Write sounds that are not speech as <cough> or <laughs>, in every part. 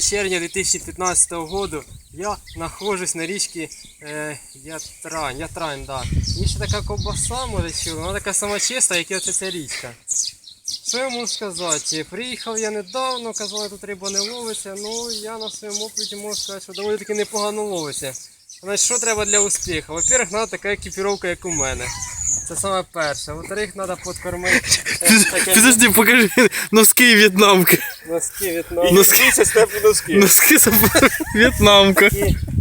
червня 2015 году я нахожусь на річці е, Ятрань, Ятрань, да. Є ще така ковбаса, може чули, вона така сама чиста, як і оця ця річка. Що я можу сказати? Приїхав я недавно, казали, тут риба не ловиться, ну я на своєму опиті можу сказати, що доволі таки непогано ловиться. Значить, що треба для успіху? Во-первых, треба така екіпіровка, як у мене. Це саме перше. Во-вторых, треба підкормити. е, Підожди, покажи носки в'єтнамки. носки В'єтнаму. Носки, Це степні носки. носки це в'єтнамка.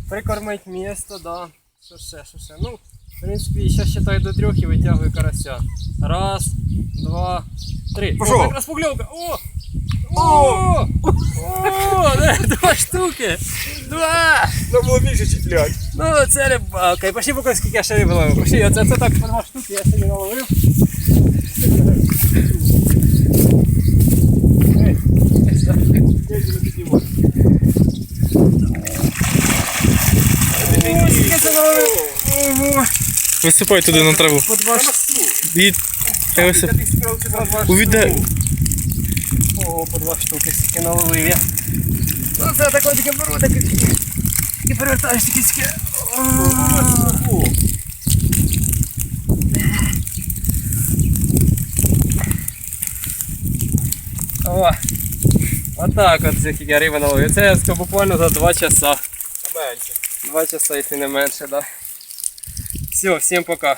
Прикормить місто, да. Що ще, що ще? Ну, в принципі, ще считаю до трьох і витягую карася. Раз, два, три. Пошов. О, так розпугльовка. О! О! <laughs> Два штуки! Два! Треба було більше чіплять. Ну, це рибалка. І пошли покажи, скільки я ще риби ловив. Пошли, оце це так по два штуки я сьогодні наловив. Я. Висипай туди на траву. По два штуки. І хай висип. Ого, по два штуки скільки наловив я. Таке таке беру, таке і перевертаєш такі скільки. О, отак от скільки я риби наловив. Це я буквально за два часа. Менше. Два часа, якщо не менше, да. Все, всім пока.